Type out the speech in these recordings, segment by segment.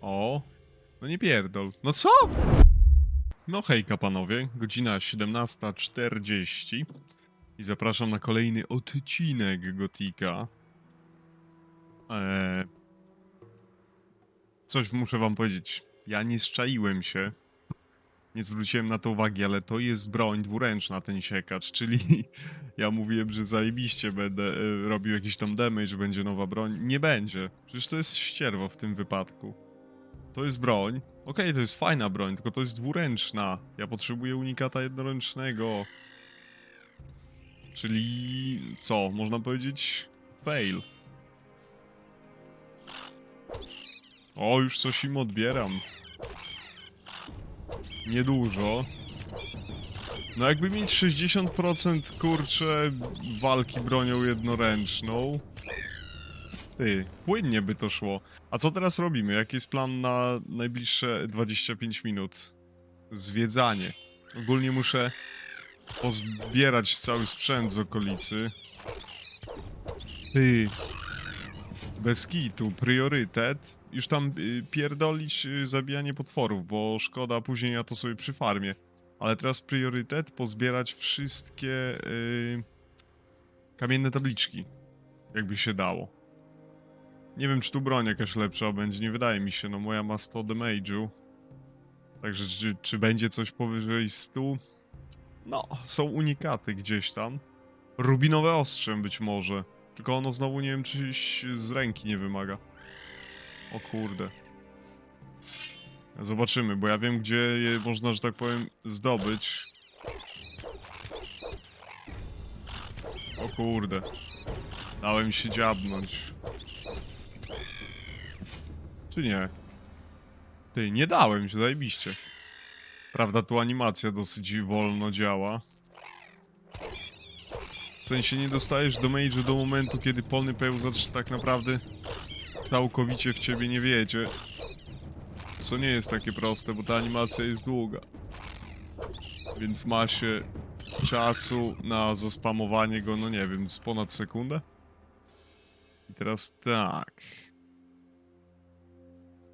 O, no nie pierdol. No co? No hejka panowie, godzina 17.40 i zapraszam na kolejny odcinek Gotika. Eee, coś muszę wam powiedzieć. Ja nie zczaiłem się. Nie zwróciłem na to uwagi, ale to jest broń dwuręczna, ten siekacz, czyli ja mówiłem, że zajebiście będę e, robił jakiś tam damage, będzie nowa broń. Nie będzie. Przecież to jest ścierwo w tym wypadku. To jest broń. Okej, to jest fajna broń, tylko to jest dwuręczna. Ja potrzebuję unikata jednoręcznego. Czyli co? Można powiedzieć fail. O, już coś im odbieram. Niedużo. No jakby mieć 60% kurczę walki bronią jednoręczną. Ty, płynnie by to szło. A co teraz robimy? Jaki jest plan na najbliższe 25 minut? Zwiedzanie. Ogólnie muszę pozbierać cały sprzęt z okolicy. Ty. Bez kitu, priorytet. Już tam y, pierdolić y, zabijanie potworów, bo szkoda później ja to sobie przy farmie. Ale teraz priorytet pozbierać wszystkie y, kamienne tabliczki. Jakby się dało. Nie wiem, czy tu broń jakaś lepsza będzie, nie wydaje mi się, no moja ma 100 damage'u. Także czy, czy będzie coś powyżej 100? No, są unikaty gdzieś tam. Rubinowe ostrze być może. Tylko ono znowu nie wiem, czy z ręki nie wymaga. O kurde. Zobaczymy, bo ja wiem, gdzie je można, że tak powiem, zdobyć. O kurde. Dałem się dziabnąć. Nie? Ty, nie dałem się, zajebiście. Prawda, tu animacja dosyć wolno działa. W sensie nie dostajesz do mage'u do momentu, kiedy polny pełzacz tak naprawdę całkowicie w ciebie nie wiedzie. Co nie jest takie proste, bo ta animacja jest długa. Więc ma się czasu na zaspamowanie go, no nie wiem, z ponad sekundę? I teraz tak.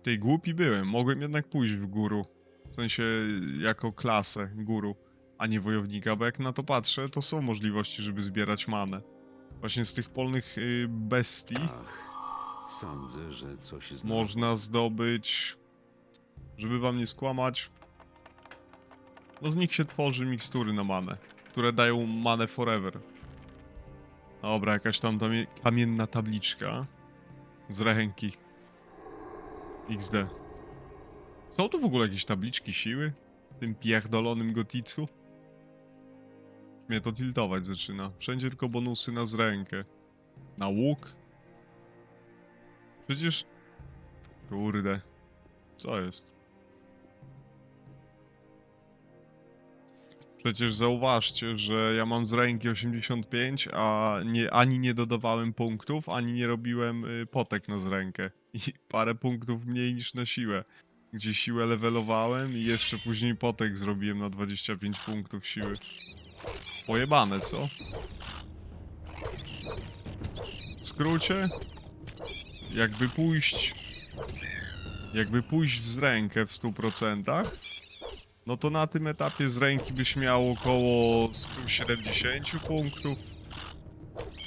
Tej głupi byłem, mogłem jednak pójść w guru. W sensie jako klasę guru, a nie wojownika, bo jak na to patrzę, to są możliwości, żeby zbierać manę. Właśnie z tych polnych y, bestii Sądzę, że coś znam. można zdobyć, żeby wam nie skłamać, no z nich się tworzy mikstury na manę, które dają manę forever. Dobra, jakaś tam tamie- kamienna tabliczka z ręki. XD. Są tu w ogóle jakieś tabliczki siły? W tym pierdolonym goticu? Mnie to tiltować zaczyna. Wszędzie tylko bonusy na zrękę. Na łuk? Przecież... Kurde. Co jest? Przecież zauważcie, że ja mam z ręki 85, a nie, ani nie dodawałem punktów, ani nie robiłem y, potek na z rękę. I parę punktów mniej niż na siłę. Gdzie siłę levelowałem i jeszcze później potek zrobiłem na 25 punktów siły. Pojebane, co? W skrócie, jakby pójść. Jakby pójść w rękę w 100%, no to na tym etapie z ręki byś miał około 170 punktów.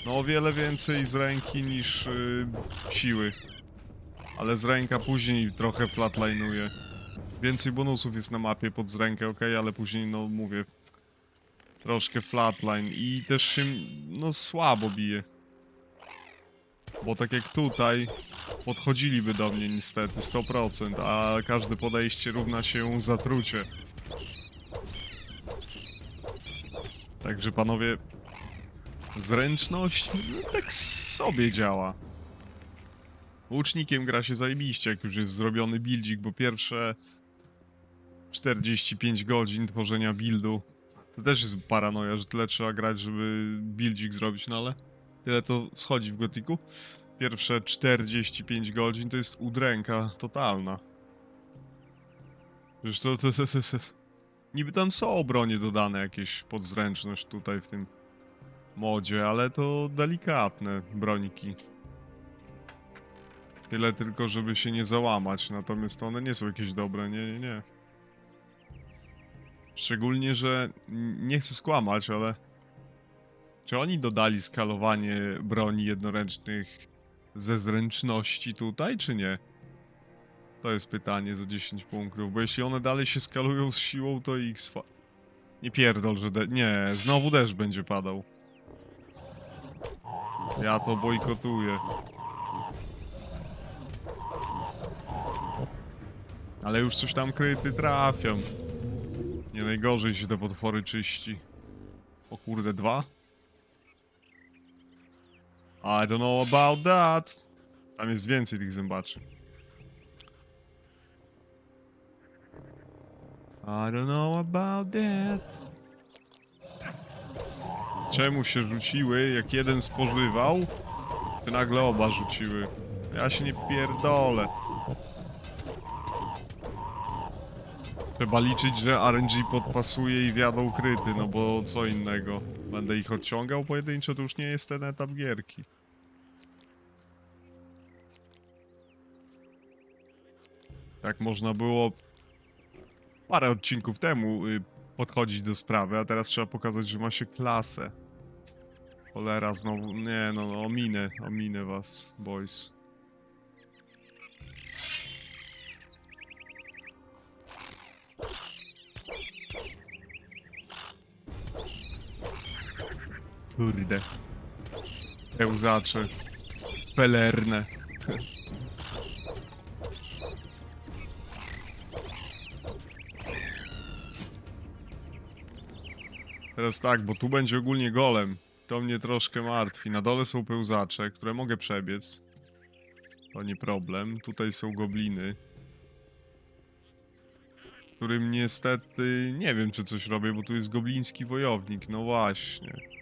No o wiele więcej z ręki niż y, siły. Ale z ręka później trochę flatline'uje. Więcej bonusów jest na mapie pod z rękę, ok, ale później, no mówię, troszkę flatline i też się, no słabo bije. Bo tak jak tutaj, podchodziliby do mnie niestety 100%, a każde podejście równa się zatrucie. Także panowie, zręczność no, tak sobie działa. Łucznikiem gra się zajebiście, jak już jest zrobiony buildzik, bo pierwsze 45 godzin tworzenia buildu to też jest paranoja, że tyle trzeba grać, żeby buildzik zrobić, no ale tyle to schodzi w gotiku. Pierwsze 45 godzin to jest udręka totalna. Przecież to, to, to, to, to... Niby tam są bronie dodane, jakieś podzręczność tutaj w tym modzie, ale to delikatne broniki. Tyle tylko, żeby się nie załamać, natomiast one nie są jakieś dobre, nie, nie, nie. Szczególnie, że nie chcę skłamać, ale... Czy oni dodali skalowanie broni jednoręcznych ze zręczności tutaj, czy nie? To jest pytanie za 10 punktów, bo jeśli one dalej się skalują z siłą, to X... Nie pierdol, że... De- nie, znowu deszcz będzie padał. Ja to bojkotuję. Ale już coś tam kryty trafią. Nie najgorzej się te potwory czyści. O kurde, dwa? I don't know about that. Tam jest więcej tych zębaczy. I don't know about that. Czemu się rzuciły, jak jeden spożywał, to nagle oba rzuciły. Ja się nie pierdolę. Trzeba liczyć, że RNG podpasuje i wiadą kryty, no bo co innego. Będę ich odciągał pojedynczo, to już nie jest ten etap gierki. Tak można było parę odcinków temu y, podchodzić do sprawy, a teraz trzeba pokazać, że ma się klasę. Cholera, znowu, nie no, no ominę, ominę was, boys. Kurde. Pełzacze. Pelerne. Teraz tak, bo tu będzie ogólnie golem. To mnie troszkę martwi. Na dole są pełzacze, które mogę przebiec. To nie problem. Tutaj są gobliny. Którym niestety nie wiem, czy coś robię, bo tu jest gobliński wojownik. No właśnie.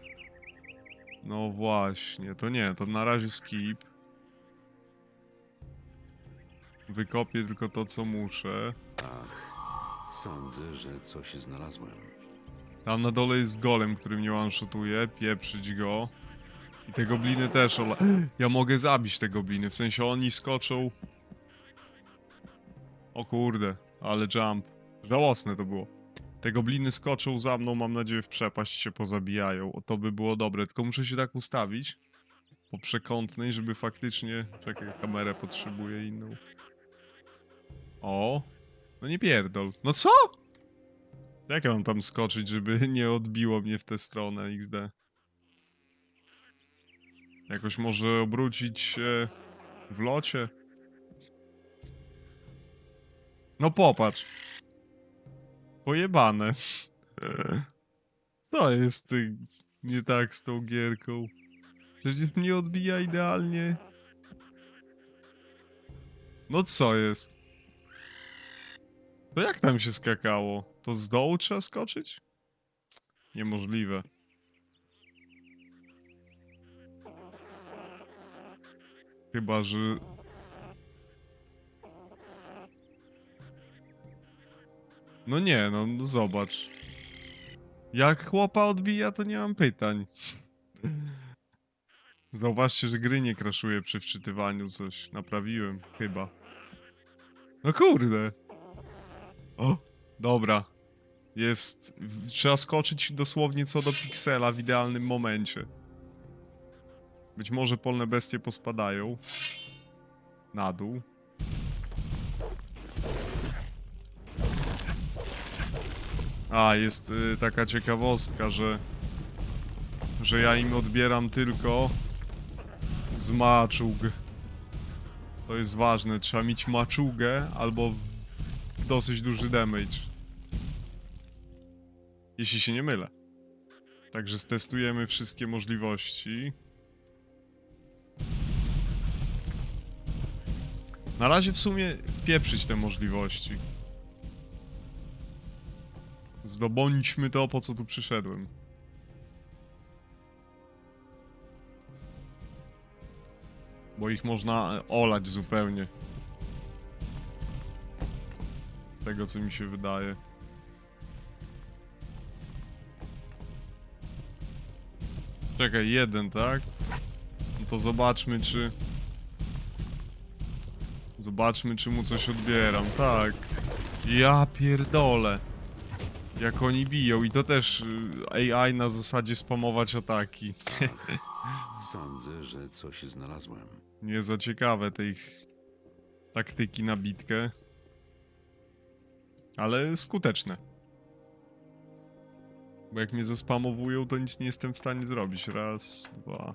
No właśnie, to nie, to na razie skip. Wykopię tylko to, co muszę. Ach, sądzę, że coś znalazłem. Tam na dole jest golem, który mnie one-shotuje, pieprzyć go. I te gobliny też, ola... Ja mogę zabić te gobliny, w sensie oni skoczą... O kurde, ale jump. Żałosne to było. Te gobliny skoczą za mną, mam nadzieję w przepaść się pozabijają. O, to by było dobre, tylko muszę się tak ustawić. Po przekątnej, żeby faktycznie... Czekaj, kamerę potrzebuję inną. O! No nie pierdol. No co? Jak ja mam tam skoczyć, żeby nie odbiło mnie w tę stronę XD? Jakoś może obrócić się w locie? No popatrz. Pojebane. Co jest nie tak z tą gierką? Przecież mnie odbija idealnie. No co jest? To jak tam się skakało? To z dołu trzeba skoczyć? Niemożliwe. Chyba, że... No nie, no, no zobacz. Jak chłopa odbija, to nie mam pytań. Zauważcie, że gry nie kraszuje przy wczytywaniu coś. Naprawiłem, chyba. No kurde. O, dobra. Jest. Trzeba skoczyć dosłownie co do piksela w idealnym momencie. Być może polne bestie pospadają. Na dół. A, jest y, taka ciekawostka, że. że ja im odbieram tylko z maczug. To jest ważne, trzeba mieć maczugę albo dosyć duży damage. Jeśli się nie mylę. Także stestujemy wszystkie możliwości. Na razie w sumie pieprzyć te możliwości. Zdobądźmy to, po co tu przyszedłem. Bo ich można e, olać zupełnie. Z tego, co mi się wydaje. Czekaj, jeden, tak? No to zobaczmy, czy... Zobaczmy, czy mu coś odbieram. Tak. Ja pierdolę. Jak oni biją. I to też y, AI na zasadzie spamować ataki. Sądzę, że coś znalazłem. Nie za ciekawe tej taktyki na bitkę. Ale skuteczne. Bo jak mnie zespamowują, to nic nie jestem w stanie zrobić. Raz, dwa.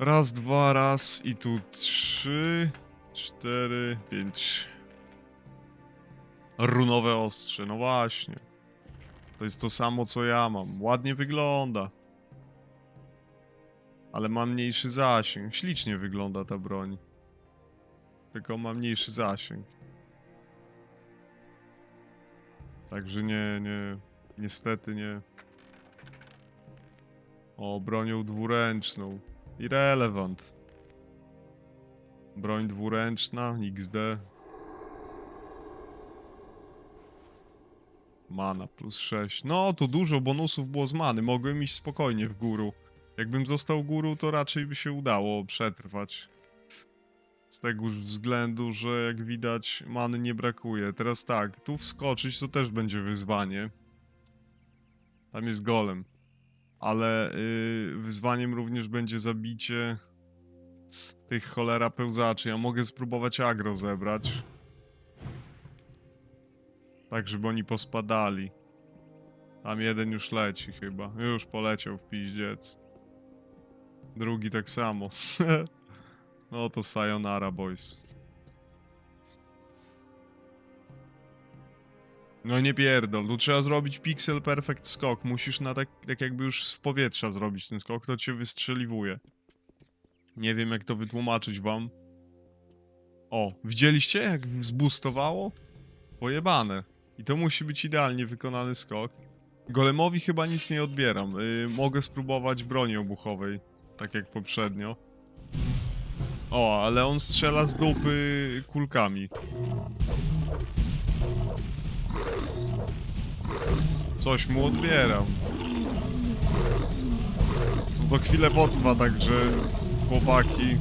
Raz, dwa, raz i tu trzy, cztery, pięć. Runowe ostrze, no właśnie. To jest to samo, co ja mam. Ładnie wygląda. Ale ma mniejszy zasięg. Ślicznie wygląda ta broń. Tylko ma mniejszy zasięg. Także nie, nie... Niestety nie... O, bronią dwuręczną. Irrelevant. Broń dwuręczna, XD. Mana plus 6. No, to dużo bonusów było z many. Mogłem iść spokojnie w górę. Jakbym został górą, to raczej by się udało przetrwać. Z tego względu, że jak widać many nie brakuje. Teraz tak, tu wskoczyć to też będzie wyzwanie. Tam jest golem. Ale yy, wyzwaniem również będzie zabicie tych cholera pełzaczy. Ja mogę spróbować agro zebrać. Tak, żeby oni pospadali. Tam jeden już leci chyba. Już poleciał w piździec. Drugi tak samo. no to sayonara, boys. No nie pierdol, tu trzeba zrobić pixel perfect skok. Musisz na tak, tak jakby już z powietrza zrobić ten skok, to cię wystrzeliwuje. Nie wiem jak to wytłumaczyć wam. O, widzieliście jak zboostowało? Pojebane. I to musi być idealnie wykonany skok. Golemowi chyba nic nie odbieram. Yy, mogę spróbować broni obuchowej, tak jak poprzednio. O, ale on strzela z dupy kulkami. Coś mu odbieram. No to chwilę potrwa, także chłopaki.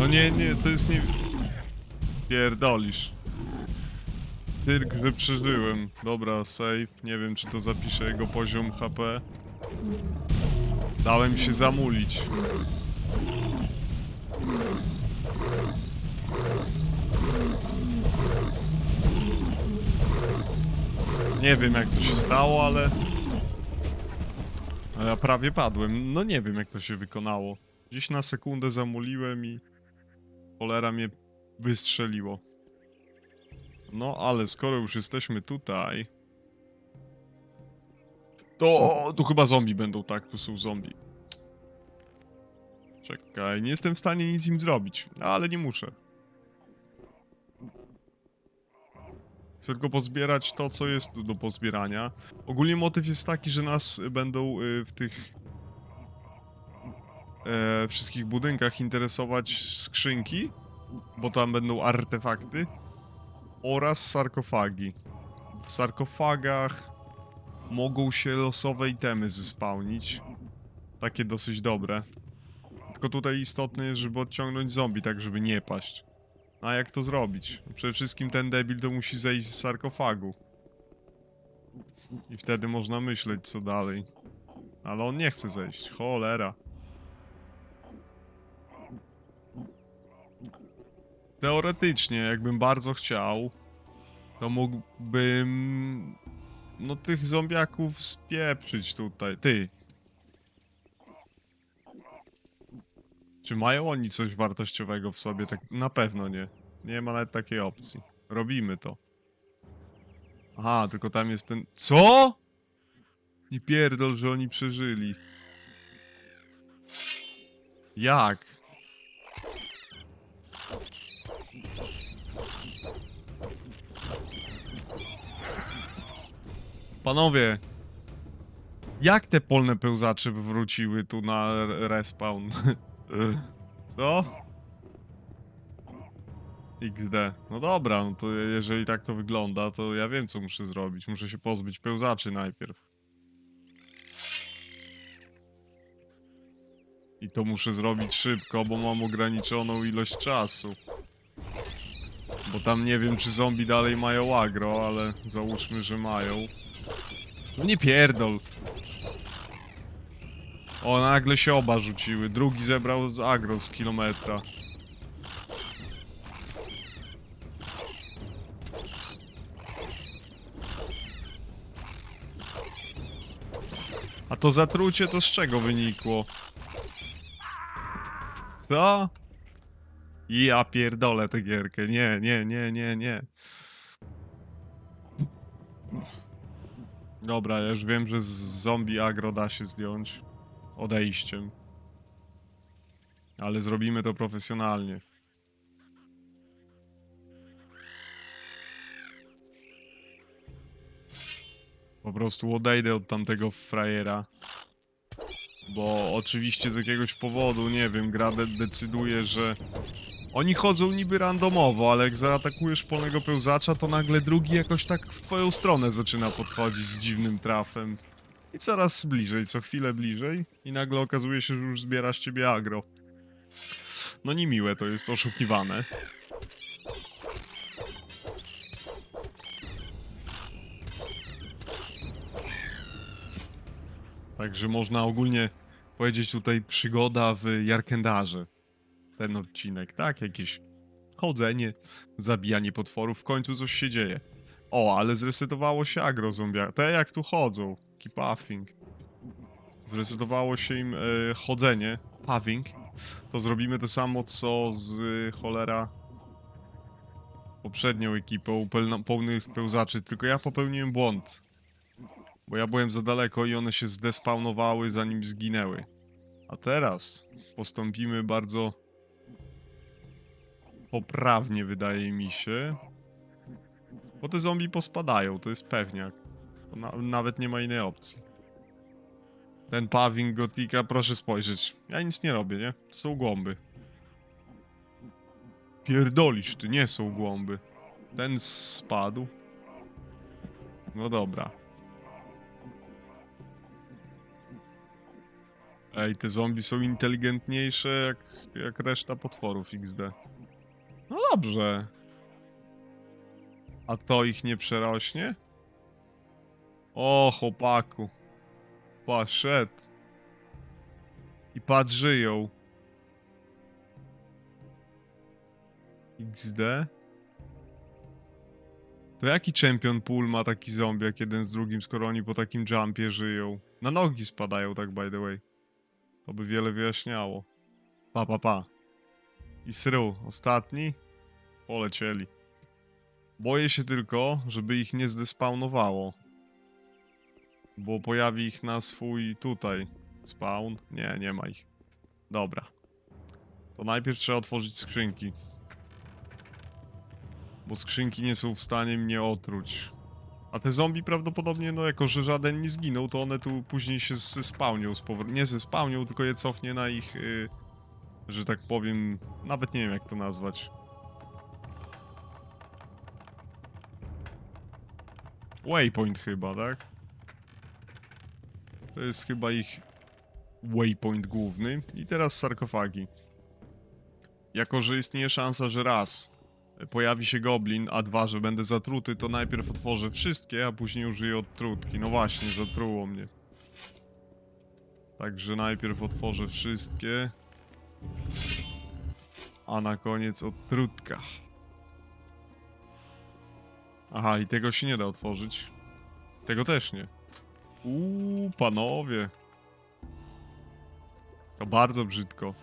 No nie, nie, to jest nie... Pierdolisz. Cyrk, że przeżyłem. Dobra, save. Nie wiem, czy to zapisze jego poziom HP. Dałem się zamulić. Nie wiem, jak to się stało, ale... Ja prawie padłem. No nie wiem, jak to się wykonało. Gdzieś na sekundę zamuliłem i... Cholera mnie wystrzeliło. No, ale skoro już jesteśmy tutaj... To... Tu chyba zombie będą, tak? Tu są zombie. Czekaj, nie jestem w stanie nic im zrobić, ale nie muszę. Chcę tylko pozbierać to, co jest tu do pozbierania. Ogólnie motyw jest taki, że nas będą y, w tych e, wszystkich budynkach interesować skrzynki, bo tam będą artefakty oraz sarkofagi. W sarkofagach mogą się losowe itemy zespałnić. Takie dosyć dobre. Tylko tutaj istotne jest, żeby odciągnąć zombie, tak żeby nie paść. A jak to zrobić? Przede wszystkim ten debil to musi zejść z sarkofagu. I wtedy można myśleć, co dalej. Ale on nie chce zejść. Cholera. Teoretycznie, jakbym bardzo chciał, to mógłbym... No tych zombiaków spieprzyć tutaj. Ty. Czy mają oni coś wartościowego w sobie? Tak na pewno nie. Nie ma nawet takiej opcji. Robimy to. Aha, tylko tam jest ten... Co? Nie pierdol, że oni przeżyli. Jak? Panowie, jak te polne pełzacze wróciły tu na respawn? Co? XD. No dobra, no to jeżeli tak to wygląda, to ja wiem co muszę zrobić. Muszę się pozbyć pełzaczy najpierw. I to muszę zrobić szybko, bo mam ograniczoną ilość czasu. Bo tam nie wiem, czy zombie dalej mają agro, ale załóżmy, że mają. No nie pierdol. O, nagle się oba rzuciły. Drugi zebrał z agro z kilometra. A to zatrucie to z czego wynikło? Co? Ja pierdolę tę gierkę. Nie, nie, nie, nie, nie. Dobra, ja już wiem, że z zombie agro da się zdjąć odejściem. Ale zrobimy to profesjonalnie. Po prostu odejdę od tamtego frajera. Bo oczywiście z jakiegoś powodu, nie wiem, gra de decyduje, że oni chodzą niby randomowo, ale jak zaatakujesz polnego pełzacza, to nagle drugi jakoś tak w twoją stronę zaczyna podchodzić z dziwnym trafem. I coraz bliżej, co chwilę bliżej i nagle okazuje się, że już zbiera z ciebie agro. No niemiłe to jest, oszukiwane. Także można ogólnie powiedzieć tutaj przygoda w Jarkendarze. Ten odcinek, tak? Jakieś chodzenie, zabijanie potworów, w końcu coś się dzieje. O, ale zresetowało się agro zombia. Te jak tu chodzą. Keep puffing. Zresetowało się im e, chodzenie. Puffing. To zrobimy to samo co z e, cholera poprzednią ekipą pełna, pełnych pełzaczy, tylko ja popełniłem błąd. Bo ja byłem za daleko i one się zdespawnowały zanim zginęły. A teraz postąpimy bardzo poprawnie, wydaje mi się. Bo te zombie pospadają, to jest pewniak. Na, nawet nie ma innej opcji. Ten pawing gotika, proszę spojrzeć. Ja nic nie robię, nie? To są głąby. Pierdolisz ty, nie są głąby. Ten spadł. No dobra. Ej, te zombie są inteligentniejsze jak, jak reszta potworów XD. No dobrze. A to ich nie przerośnie? O, chłopaku. Poszedł. I patrz, żyją. XD? To jaki champion pool ma taki zombie jak jeden z drugim, skoro oni po takim jumpie żyją? Na nogi spadają tak by the way. To by wiele wyjaśniało. Pa, pa, pa. I sru, ostatni? Polecieli. Boję się tylko, żeby ich nie zdespawnowało. Bo pojawi ich na swój tutaj spawn. Nie, nie ma ich. Dobra. To najpierw trzeba otworzyć skrzynki. Bo skrzynki nie są w stanie mnie otruć. A te zombie prawdopodobnie, no jako że żaden nie zginął, to one tu później się zespałnią z powrotem. Nie zespałnią, tylko je cofnie na ich, y, że tak powiem, nawet nie wiem jak to nazwać. Waypoint chyba, tak? To jest chyba ich waypoint główny. I teraz sarkofagi. Jako, że istnieje szansa, że raz pojawi się goblin, a dwa, że będę zatruty, to najpierw otworzę wszystkie, a później użyję odtrutki. No właśnie, zatruło mnie. Także najpierw otworzę wszystkie. A na koniec odtrutka. Aha, i tego się nie da otworzyć. Tego też nie. Uuu, panowie. To bardzo brzydko.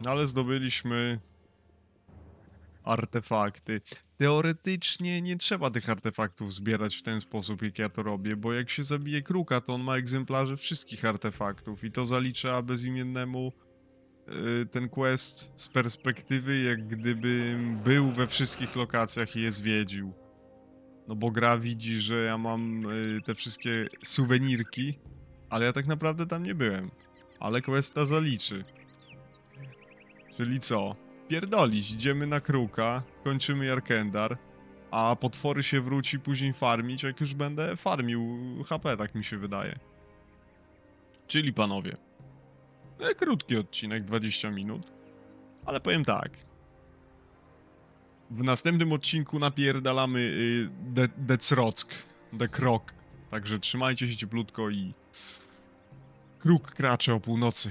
No ale zdobyliśmy artefakty. Teoretycznie nie trzeba tych artefaktów zbierać w ten sposób, jak ja to robię, bo jak się zabije kruka, to on ma egzemplarze wszystkich artefaktów i to zalicza bezimiennemu y, ten quest z perspektywy, jak gdybym był we wszystkich lokacjach i je zwiedził. No bo gra widzi, że ja mam y, te wszystkie suwenirki, ale ja tak naprawdę tam nie byłem. Ale questa zaliczy. Czyli co? Spierdolić. Idziemy na kruka, kończymy Jarkendar, a potwory się wróci później farmić, jak już będę farmił HP, tak mi się wydaje. Czyli panowie, e, krótki odcinek, 20 minut, ale powiem tak. W następnym odcinku napierdalamy y, De Decrock, Dekrok. Także trzymajcie się cieplutko i kruk kracze o północy.